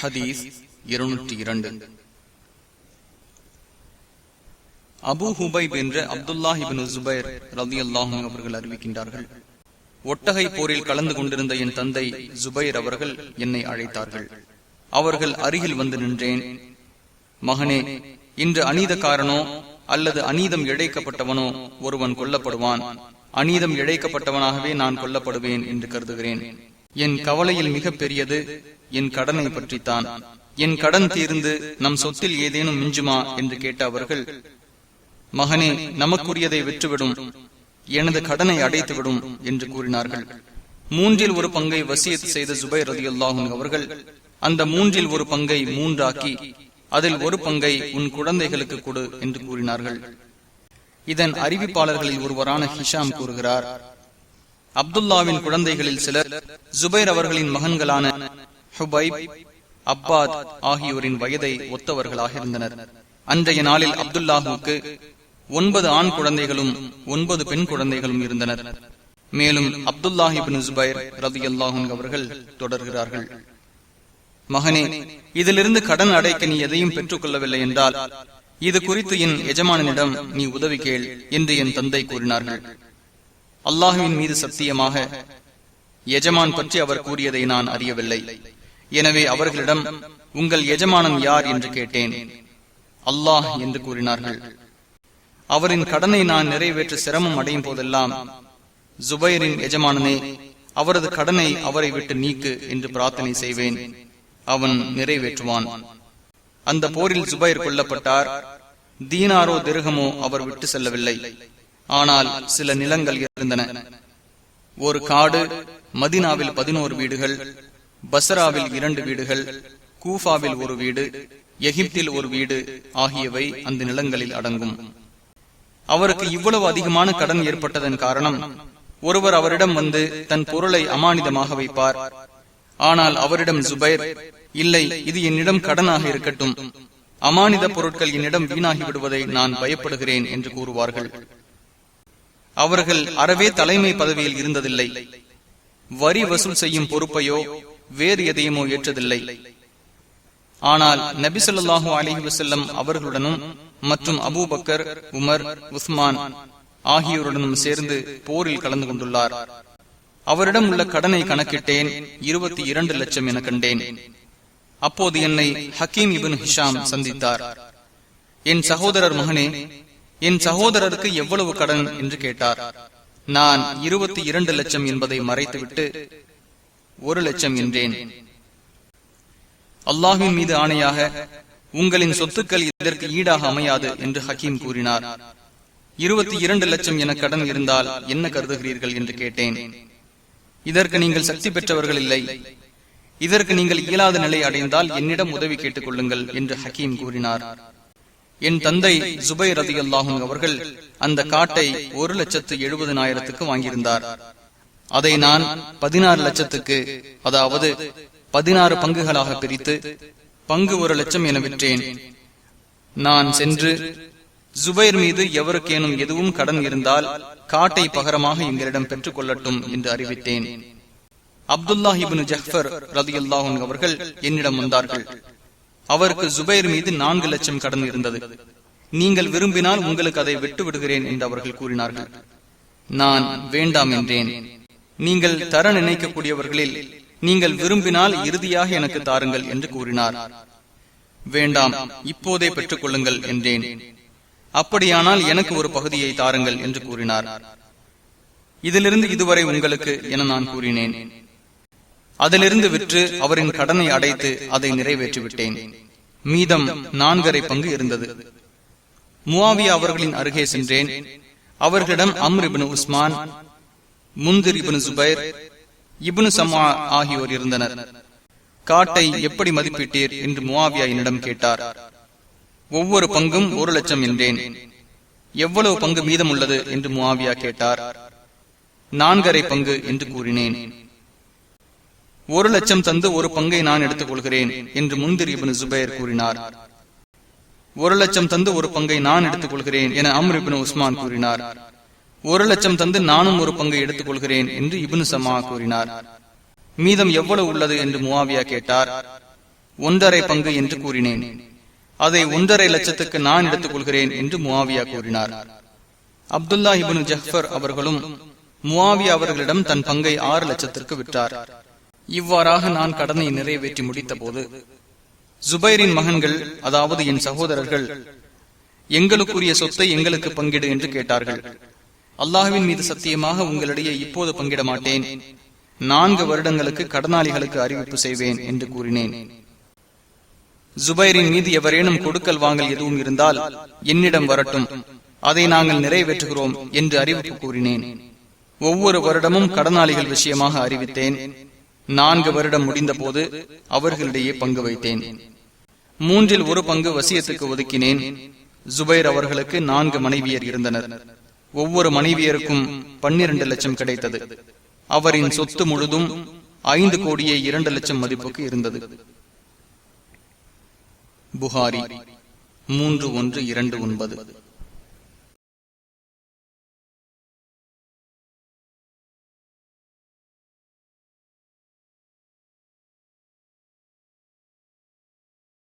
ஹதீஸ் இருநூற்றி இரண்டு. அபு ஹுபைப் என்ற அப்துல்லாஹிபின் ஜுபைர் ரவி அல்லாஹும் அவர்கள் அறிவிக்கின்றார்கள் ஒட்டகை போரில் கலந்து கொண்டிருந்த என் தந்தை ஜுபைர் அவர்கள் என்னை அழைத்தார்கள். அவர்கள் அருகில் வந்து நின்றேன். மகனே இன்று அநீதக்காரனோ அல்லது அநீதம் இழைக்கப்பட்டவனோ ஒருவன் கொல்லப்படுவான். அநீதம் இழைக்கப்பட்டவனாகவே நான் கொல்லப்படுவேன் என்று கருதுகிறேன். என் கவலையில் மிக பெரியது என் கடனை பற்றித்தான். என் கடன் தீர்ந்து நம் சொத்தில் ஏதேனும் மிஞ்சுமா என்று கேட்ட அவர்கள் மகனே நமக்குரியதை விற்றுவிடும் எனது கடனை அடைத்துவிடும் என்று கூறினார்கள். மூன்றில் ஒரு பங்கை வசியத் செய்த ஜுபை ரதியுல்லாஹும் அவர்கள் அந்த மூன்றில் ஒரு பங்கை மூன்றாக்கி அதில் ஒரு பங்கை உன் குழந்தைகளுக்கு கொடு என்று கூறினார்கள். இதன் அறிவிப்பாளர்களில் ஒருவரான ஹிஷாம் கூறுகிறார் அப்துல்லாவின் குழந்தைகளில் சிலர் ஜுபைர் அவர்களின் மகன்களான ஹுபைப் அப்பாத் ஆகியோரின் வயதை ஒத்தவர்களாக இருந்தனர். அன்றைய நாளில் அப்துல்லாஹுக்கு ஒன்பது ஆண் குழந்தைகளும் ஒன்பது பெண் குழந்தைகளும் இருந்தனர். மேலும் அப்துல்லாஹிபின் ஜுபைர் ரதி அல்லாஹூன் அவர்கள் தொடர்கிறார்கள். மகனே இதிலிருந்து கடன் அடைக்க நீ எதையும் பெற்றுக் கொள்ளவில்லை என்றால் இது குறித்து என் எஜமானனிடம் நீ உதவி கேள் என்று என் தந்தை கூறினார்கள். அல்லாஹுவின் மீது சத்தியமாக எஜமான் பற்றி அவர் கூறியதை நான் அறியவில்லை. எனவே அவர்களிடம் உங்கள் எஜமானன் யார் என்று கேட்டேன். அல்லாஹ் என்று கூறினார்கள். அவரின் கடனை நான் நிறைவேற்ற சிரமம் அடையும் போதெல்லாம் ஜுபைரின் எஜமானனே அவரது கடனை அவரை விட்டு நீக்கு என்று பிரார்த்தனை செய்வேன். அவன் நிறைவேற்றுவான். அந்த போரில் ஜுபைர் கொல்லப்பட்டார். தீனாரோ திருகமோ அவர் விட்டு செல்லவில்லை. ஆனால் சில நிலங்கள் இருந்தன. ஒரு காடு மதினாவில் பதினோரு வீடுகள் பசராவில் இரண்டு வீடுகள் கூஃபாவில் ஒரு வீடு எகிப்தில் ஒரு வீடு ஆகியவை அந்த நிலங்களில் அடங்கும். அவருக்கு இவ்வளவு அதிகமான கடன் ஏற்பட்டதன் காரணம் ஒருவர் அவரிடம் வந்து தன் பொருளை அமானிதமாக வைப்பார். ஆனால் அவரிடம் ஜுபைர் இல்லை இது என்னிடம் கடனாக இருக்கட்டும். அமானித பொருட்கள் என்னிடம் வீணாகி விடுவதை நான் பயப்படுகிறேன் என்று கூறுவார்கள். அவர்கள் அறவே தலைமை பதவியில் இருந்ததில்லை. வரி வசூல் செய்யும் பொறுப்பையோ வேறு எதையுமோ ஏற்றதில்லை. ஆனால் நபிசல்லாஹூ அலிஹி வசல்லம் அவர்களுடனும் மற்றும் அபூபக்கர் உமர் உஸ்மான் ஆகியோருடனும் சேர்ந்து போரில் கலந்து கொண்டுள்ளார். அவரிடம் உள்ள கடனை கணக்கிட்டேன் இருபத்தி இரண்டு லட்சம் என கண்டேன். அப்போது என்னை ஹக்கீம் இபின் ஹிஷாம் சந்தித்தார். என் சகோதரர் மகனே என் சகோதரருக்கு எவ்வளவு கடன் என்று கேட்டார். நான் இருபத்தி இரண்டு லட்சம் என்பதை மறைத்துவிட்டு ஒரு லட்சம் என்றேன். அல்லாஹின் மீது ஆணையாக உங்களின் சொத்துக்கள் இதற்கு ஈடாக அமையாது என்று ஹக்கீம் கூறினார். இருபத்தி இரண்டு லட்சம் என கடன் இருந்தால் என்ன கருதுகிறீர்கள் என்று கேட்டேன். இதற்கு நீங்கள் சக்தி பெற்றவர்கள் இல்லை. இதற்கு நீங்கள் இயலாத நிலை அடைந்தால் என்னிடம் உதவி கேட்டுக் கொள்ளுங்கள் என்று ஹக்கீம் கூறினார். என் தந்தை ஜுபை ரதி அல்லாஹும் அவர்கள் அந்த காட்டை ஒரு லட்சத்து எழுபதனாயிரத்துக்கு வாங்கியிருந்தார். அதை நான் பதினாறு லட்சத்துக்கு அதாவது பதினாறு பங்குகளாக பிரித்து பங்கு ஒரு லட்சம் என விற்றேன். நான் சென்று ஜுபைர் மீது எவருக்கேனும் எதுவும் கடன் இருந்தால் காட்டை பகரமாக எங்களிடம் பெற்றுக் கொள்ளட்டும் என்று அறிவித்தேன். அப்துல்லாஹிபின் ஜஹ்பர் ரதி அல்லாஹூன் அவர்கள் என்னிடம் வந்தார்கள். அவருக்கு ஜுபைர் மீது நான்கு லட்சம் கடன் இருந்தது. நீங்கள் விரும்பினால் உங்களுக்கு அதை விட்டு விடுகிறேன் என்று அவர்கள் கூறினார்கள். நான் வேண்டாம் என்றேன். நீங்கள் தர நினைக்கக்கூடியவர்களில் நீங்கள் விரும்பினால் இறுதியாக எனக்கு தாருங்கள் என்று கூறினார். வேண்டாம் இப்போதே பெற்றுக் கொள்ளுங்கள் என்றேன். அப்படியானால் எனக்கு ஒரு பகுதியை தாருங்கள் என்று கூறினார். இதிலிருந்து இதுவரை உங்களுக்கு என நான் கூறினேன். அதிலிருந்து விற்று அவரின் கடனை அடைத்து அதை நிறைவேற்றிவிட்டேன். மீதம் நான்கரை பங்கு இருந்தது. முவாவியா அவர்களின் அருகே சென்றேன். அவர்களிடம் Amr ibn Usman Munthir ibn Zubair ibn Samma ஆகியோர் இருந்தனர். காட்டை எப்படி மதிப்பிட்டீர் என்று முவாவியா என்னிடம் கேட்டார். ஒவ்வொரு பங்கும் ஒரு லட்சம் என்றேன். எவ்வளவு பங்கு மீதம் உள்ளது என்று முவாவியா கேட்டார். நான்கரை பங்கு என்று கூறினேன். ஒரு லட்சம் தந்து ஒரு பங்கை நான் எடுத்துக் கொள்கிறேன் என்று முந்திர் இபின் ஜுபேர் கூறினார். ஒரு லட்சம் தந்து ஒரு பங்கை நான் எடுத்துக் கொள்கிறேன் என அம்ர் இபின் உஸ்மான் கூறினார். ஒரு லட்சம் தந்து நானும் ஒரு பங்கை எடுத்துக் கொள்கிறேன் என்று இபின் சமா கூறினார். மீதம் எவ்வளவு உள்ளது என்று முவாவியா கேட்டார். ஒன்றரை பங்கு என்று கூறினேன். அதை ஒன்றரை லட்சத்துக்கு நான் எடுத்துக் கொள்கிறேன் என்று முவாவியா கூறினார். அப்துல்லா இபின் ஜஃபர் அவர்களும் முவாவியா அவர்களிடம் தன் பங்கை ஆறு லட்சத்திற்கு விற்றார். இவ்வாறாக நான் கடனை நிறைவேற்றி முடித்த போது ஜுபைரின் மகன்கள் அதாவது என் சகோதரர்கள் எங்களுக்குரிய சொத்தை எங்களுக்கு பங்கிடு என்று கேட்டார்கள். அல்லாஹுவின் மீது சத்தியமாக உங்களிடையே இப்போது பங்கிட மாட்டேன். நான்கு வருடங்களுக்கு கடனாளிகளுக்கு அறிவிப்பு செய்வேன் என்று கூறினேன். ஜுபைரின் மீது எவரேனும் கொடுக்கல் வாங்கல் எதுவும் இருந்தால் என்னிடம் வரட்டும். அதை நாங்கள் நிறைவேற்றுகிறோம் என்று அறிவிப்பு கூறினேன். ஒவ்வொரு வருடமும் கடனாளிகள் விஷயமாக அறிவித்தேன். நான்கு வருடம் முடிந்த போது அவர்களிடையே பங்கு வைத்தேன். மூன்றில் ஒரு பங்கு வசியத்துக்கு ஒதுக்கினேன். ஜுபைர் அவர்களுக்கு நான்கு மனைவியர் இருந்தனர். ஒவ்வொரு மனைவியருக்கும் பன்னிரண்டு லட்சம் கிடைத்தது. அவரின் சொத்து முழுதும் ஐந்து கோடியே இரண்டு லட்சம் மதிப்புக்கு இருந்தது. புகாரி மூன்று ஒன்று இரண்டு ஒன்பது.